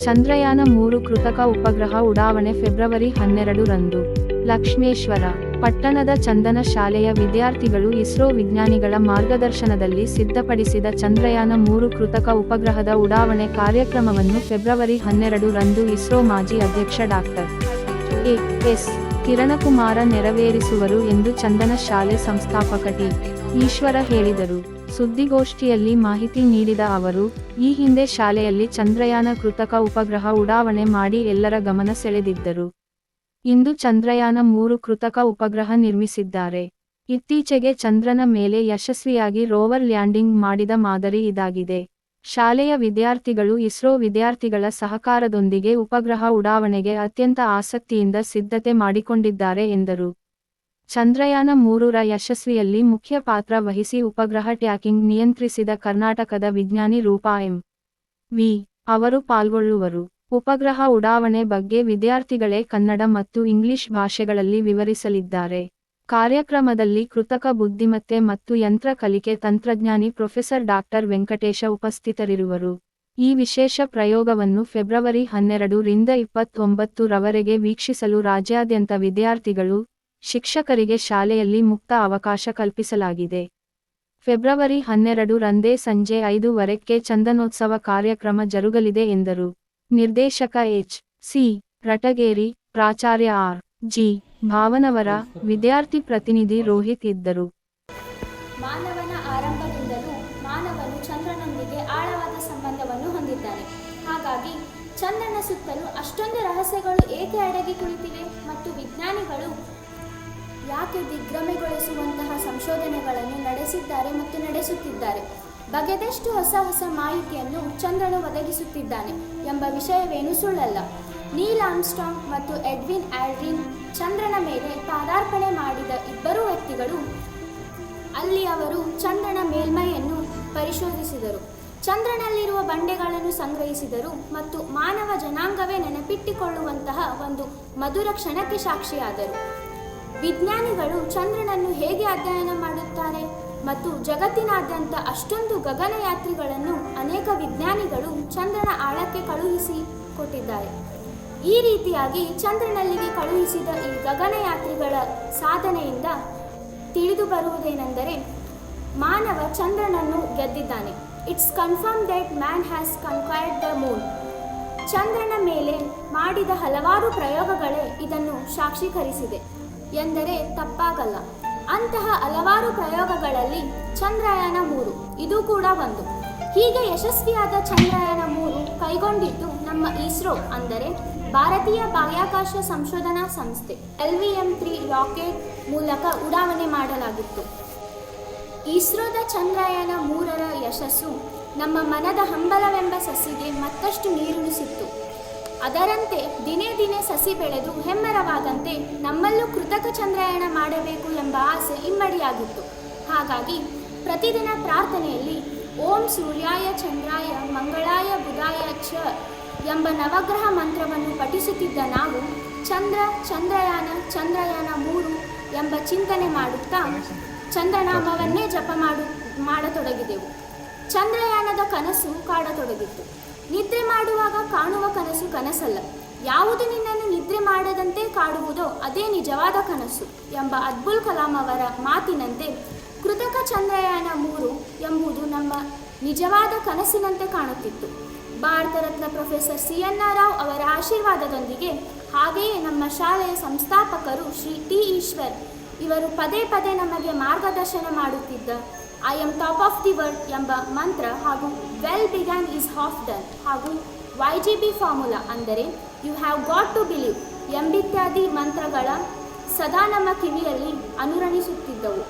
ಚಂದ್ರಯಾನ ಮೂರು ಕೃತಕ ಉಪಗ್ರಹ ಉಡಾವಣೆ ಫೆಬ್ರವರಿ ಹನ್ನೆರಡು ರಂದು. ಲಕ್ಷ್ಮೇಶ್ವರ, ಪಟ್ಟಣದ ಚಂದನ ಶಾಲೆಯ ವಿದ್ಯಾರ್ಥಿಗಳು ಇಸ್ರೋ ವಿಜ್ಞಾನಿಗಳ ಮಾರ್ಗದರ್ಶನದಲ್ಲಿ ಸಿದ್ಧಪಡಿಸಿದ ಚಂದ್ರಯಾನ ಮೂರು ಕೃತಕ ಉಪಗ್ರಹದ ಉಡಾವಣೆ ಕಾರ್ಯಕ್ರಮವನ್ನು ಫೆಬ್ರವರಿ ಹನ್ನೆರಡು ರಂದು ಇಸ್ರೋ ಮಾಜಿ ಅಧ್ಯಕ್ಷ ಡಾಕ್ಟರ್ ಎ. ಎಸ್. ಕಿರಣಕುಮಾರ ನೆರವೇರಿಸುವರು ಎಂದು ಚಂದನ ಶಾಲೆ ಸಂಸ್ಥಾಪಕ ಟಿ. ಈಶ್ವರ ಹೇಳಿದರು. ಸುದ್ದಿಗೋಷ್ಠಿಯಲ್ಲಿ ಮಾಹಿತಿ ನೀಡಿದ ಅವರು, ಈ ಹಿಂದೆ ಶಾಲೆಯಲ್ಲಿ ಚಂದ್ರಯಾನ ಕೃತಕ ಉಪಗ್ರಹ ಉಡಾವಣೆ ಮಾಡಿ ಎಲ್ಲರ ಗಮನ ಸೆಳೆದಿದ್ದರು. ಇಂದು ಚಂದ್ರಯಾನ ಮೂರು ಕೃತಕ ಉಪಗ್ರಹ ನಿರ್ಮಿಸಿದ್ದಾರೆ. ಇತ್ತೀಚೆಗೆ ಚಂದ್ರನ ಮೇಲೆ ಯಶಸ್ವಿಯಾಗಿ ರೋವರ್ ಲ್ಯಾಂಡಿಂಗ್ ಮಾಡಿದ ಮಾದರಿ ಇದಾಗಿದೆ. ಶಾಲೆಯ ವಿದ್ಯಾರ್ಥಿಗಳು ಇಸ್ರೋ ವಿದ್ಯಾರ್ಥಿಗಳ ಸಹಕಾರದೊಂದಿಗೆ ಉಪಗ್ರಹ ಉಡಾವಣೆಗೆ ಅತ್ಯಂತ ಆಸಕ್ತಿಯಿಂದ ಸಿದ್ಧತೆ ಮಾಡಿಕೊಂಡಿದ್ದಾರೆ ಎಂದರು. ಚಂದ್ರಯಾನ ಮೂರರ ಯಶಸ್ವಿಯಲ್ಲಿ ಮುಖ್ಯ ಪಾತ್ರ ವಹಿಸಿ ಉಪಗ್ರಹ ಟ್ಯಾಕಿಂಗ್ ನಿಯಂತ್ರಿಸಿದ ಕರ್ನಾಟಕದ ವಿಜ್ಞಾನಿ ರೂಪಾ ಎಂ. ವಿ. ಅವರು ಪಾಲ್ಗೊಳ್ಳುವರು. ಉಪಗ್ರಹ ಉಡಾವಣೆ ಬಗ್ಗೆ ವಿದ್ಯಾರ್ಥಿಗಳೇ ಕನ್ನಡ ಮತ್ತು ಇಂಗ್ಲಿಷ್ ಭಾಷೆಗಳಲ್ಲಿ ವಿವರಿಸಲಿದ್ದಾರೆ. ಕಾರ್ಯಕ್ರಮದಲ್ಲಿ ಕೃತಕ ಬುದ್ಧಿಮತ್ತೆ ಮತ್ತು ಯಂತ್ರ ಕಲಿಕೆ ತಂತ್ರಜ್ಞಾನಿ ಪ್ರೊಫೆಸರ್ ಡಾಕ್ಟರ್ ವೆಂಕಟೇಶ ಉಪಸ್ಥಿತರಿರುವರು. ಈ ವಿಶೇಷ ಪ್ರಯೋಗವನ್ನು ಫೆಬ್ರವರಿ ಹನ್ನೆರಡು ರಿಂದ ಇಪ್ಪತ್ತೊಂಬತ್ತು ರವರೆಗೆ ವೀಕ್ಷಿಸಲು ರಾಜ್ಯಾದ್ಯಂತ ವಿದ್ಯಾರ್ಥಿಗಳು ಶಿಕ್ಷಕರಿಗೆ ಶಾಲೆಯಲ್ಲಿ ಮುಕ್ತ ಅವಕಾಶ ಕಲ್ಪಿಸಲಾಗಿದೆ. ಫೆಬ್ರವರಿ ಹನ್ನೆರಡು ರಂದೇ ಸಂಜೆ ಐದುವರೆಕ್ಕೆ ಚಂದನೋತ್ಸವ ಕಾರ್ಯಕ್ರಮ ಜರುಗಲಿದೆ ಎಂದರು. ನಿರ್ದೇಶಕ ಎಚ್. ಸಿ. ರಟಗೇರಿ, ಪ್ರಾಚಾರ್ಯ ಆರ್. ಜಿ. ಭಾವನವರ ವಿದ್ಯಾರ್ಥಿ ಪ್ರತಿನಿಧಿ ರೋಹಿತ್ ಇದ್ದರು. ಮಾನವನ ಆರಂಭದಿಂದಲೂ ಮಾನವನು ಚಂದ್ರನೊಂದಿಗೆ ಆಳವಾದ ಸಂಬಂಧವನ್ನು ಹೊಂದಿದ್ದಾನೆ ಹಾಗಾಗಿ ಚಂದ್ರನ ಸುತ್ತಲೂ ಅಷ್ಟೊಂದು ರಹಸ್ಯಗಳು ಏಕೆ ಅಡಗಿ ಕುಳಿತಿವೆ ಮತ್ತು ವಿಜ್ಞಾನಿಗಳು ಯಾಕೆ ದಿಗ್ಭ್ರಮೆಗೊಳಿಸುವಂತಹ ಸಂಶೋಧನೆಗಳನ್ನು ನಡೆಸಿದ್ದಾರೆ ಮತ್ತು ನಡೆಸುತ್ತಿದ್ದಾರೆ? ಬಗೆದಷ್ಟು ಹೊಸ ಹೊಸ ಮಾಹಿತಿಯನ್ನು ಚಂದ್ರನು ಒದಗಿಸುತ್ತಿದ್ದಾನೆ ಎಂಬ ವಿಷಯವೇನು ಸುಳ್ಳಲ್ಲ. ನೀಲ್ ಆಮ್ಸ್ಟಾಂಗ್ ಮತ್ತು ಎಡ್ವಿನ್ ಆಲ್ಡ್ರಿನ್ ಚಂದ್ರನ ಮೇಲೆ ಪಾದಾರ್ಪಣೆ ಮಾಡಿದ ಇಬ್ಬರು ವ್ಯಕ್ತಿಗಳು, ಅಲ್ಲಿ ಅವರು ಚಂದ್ರನ ಮೇಲ್ಮೈಯನ್ನು ಪರಿಶೋಧಿಸಿದರು. ಚಂದ್ರನಲ್ಲಿರುವ ಬಂಡೆಗಳನ್ನು ಸಂಗ್ರಹಿಸಿದರು ಮತ್ತು ಮಾನವ ಜನಾಂಗವೇ ನೆನಪಿಟ್ಟುಕೊಳ್ಳುವಂತಹ ಒಂದು ಮಧುರ ಕ್ಷಣಕ್ಕೆ ಸಾಕ್ಷಿಯಾದರು. ವಿಜ್ಞಾನಿಗಳು ಚಂದ್ರನನ್ನು ಹೇಗೆ ಅಧ್ಯಯನ ಮಾಡುತ್ತಾರೆ ಮತ್ತು ಜಗತ್ತಿನಾದ್ಯಂತ ಅಷ್ಟೊಂದು ಗಗನಯಾತ್ರಿಗಳನ್ನು ಅನೇಕ ವಿಜ್ಞಾನಿಗಳು ಚಂದ್ರನ ಆಳಕ್ಕೆ ಕಳುಹಿಸಿ ಕೊಟ್ಟಿದ್ದಾರೆ ಈ ರೀತಿಯಾಗಿ ಚಂದ್ರನಲ್ಲಿಗೆ ಕಳುಹಿಸಿದ ಈ ಗಗನಯಾತ್ರಿಗಳ ಸಾಧನೆಯಿಂದ ತಿಳಿದು ಬರುವುದೇನೆಂದರೆ ಮಾನವ ಚಂದ್ರನನ್ನು ಗೆದ್ದಿದ್ದಾನೆ. It's confirm that man has conquered the moon ಚಂದ್ರನ ಮೇಲೆ ಮಾಡಿದ ಹಲವಾರು ಪ್ರಯೋಗಗಳೇ ಇದನ್ನು ಸಾಕ್ಷೀಕರಿಸಿದೆ. ಎಂದರೆ ತಪ್ಪಾಗಲ್ಲ. ಅಂತಹ ಹಲವಾರು ಪ್ರಯೋಗಗಳಲ್ಲಿ ಚಂದ್ರಯಾನ ಮೂರು, ಇದು ಕೂಡ ಒಂದು. ಹೀಗೆ ಯಶಸ್ವಿಯಾದ ಚಂದ್ರಯಾನ ಮೂರು ಕೈಗೊಂಡಿದ್ದು ನಮ್ಮ ಇಸ್ರೋ, ಅಂದರೆ ಭಾರತೀಯ ಬಾಹ್ಯಾಕಾಶ ಸಂಶೋಧನಾ ಸಂಸ್ಥೆ, L V M three rocket ಮೂಲಕ ಉಡಾವಣೆ ಮಾಡಲಾಗಿತ್ತು. ಇಸ್ರೋದ ಚಂದ್ರಯಾನ ಮೂರರ ಯಶಸ್ಸು ನಮ್ಮ ಮನದ ಹಂಬಲವೆಂಬ ಸಸಿಗೆ ಮತ್ತಷ್ಟು ನೀರುಣಿಸಿತ್ತು. ಅದರಂತೆ ದಿನೇ ದಿನೇ ಸಸಿ ಬೆಳೆದು ಹೆಮ್ಮರವಾದಂತೆ ನಮ್ಮಲ್ಲೂ ಕೃತಕ ಚಂದ್ರಯಾಣ ಮಾಡಬೇಕು ಎಂಬ ಆಸೆ ಇಮ್ಮಡಿಯಾಗಿತ್ತು. ಹಾಗಾಗಿ ಪ್ರತಿದಿನ ಪ್ರಾರ್ಥನೆಯಲ್ಲಿ ಓಂ ಸೂರ್ಯಾಯ ಚಂದ್ರಾಯ ಮಂಗಳಾಯ ಬುಧಾಯ ಚ ಎಂಬ ನವಗ್ರಹ ಮಂತ್ರವನ್ನು ಪಠಿಸುತ್ತಿದ್ದ ನಾವು ಚಂದ್ರ ಚಂದ್ರಯಾನ ಚಂದ್ರಯಾನ ಮೂರು ಎಂಬ ಚಿಂತನೆ ಮಾಡುತ್ತಾ ಚಂದ್ರನಾಮವನ್ನೇ ಜಪ ಮಾಡು ಮಾಡತೊಡಗಿದೆವು. ಚಂದ್ರಯಾನದ ಕನಸು ಕಾಡತೊಡಗಿತ್ತು. ನಿದ್ರೆ ಮಾಡುವಾಗ ಕಾಣುವ ಕನಸು ಕನಸಲ್ಲ. ಯಾವುದು ನಿನ್ನನ್ನು ನಿದ್ರೆ ಮಾಡದಂತೆ ಕಾಡುವುದೋ ಅದೇ ನಿಜವಾದ ಕನಸು ಎಂಬ ಅಬ್ದುಲ್ ಕಲಾಂ ಅವರ ಮಾತಿನಂತೆ ಕೃತಕ ಚಂದ್ರಯಾನ ಮೂರು ಎಂಬುದು ನಮ್ಮ ನಿಜವಾದ ಕನಸಿನಂತೆ ಕಾಣುತ್ತಿತ್ತು. Bharat Ratna professor C N R Rao ಅವರ ಆಶೀರ್ವಾದದೊಂದಿಗೆ ಹಾಗೆಯೇ ನಮ್ಮ ಶಾಲೆಯ ಸಂಸ್ಥಾಪಕರು ಶ್ರೀ ಟಿ ಈಶ್ವರ್ ಇವರು ಪದೇ ಪದೇ ನಮಗೆ ಮಾರ್ಗದರ್ಶನ ಮಾಡುತ್ತಿದ್ದ I am top of the world ಎಂಬ ಮಂತ್ರ ಹಾಗೂ well begun is half done ಹಾಗೂ ವೈ ಜಿ ಬಿ ಫಾರ್ಮುಲಾ ಅಂದರೆ you have got to believe ಎಂಬಿತ್ಯಾದಿ ಮಂತ್ರಗಳ ಸದಾ ನಮ್ಮ ಕಿವಿಯಲ್ಲಿ ಅನುರಣಿಸುತ್ತಿದ್ದವು.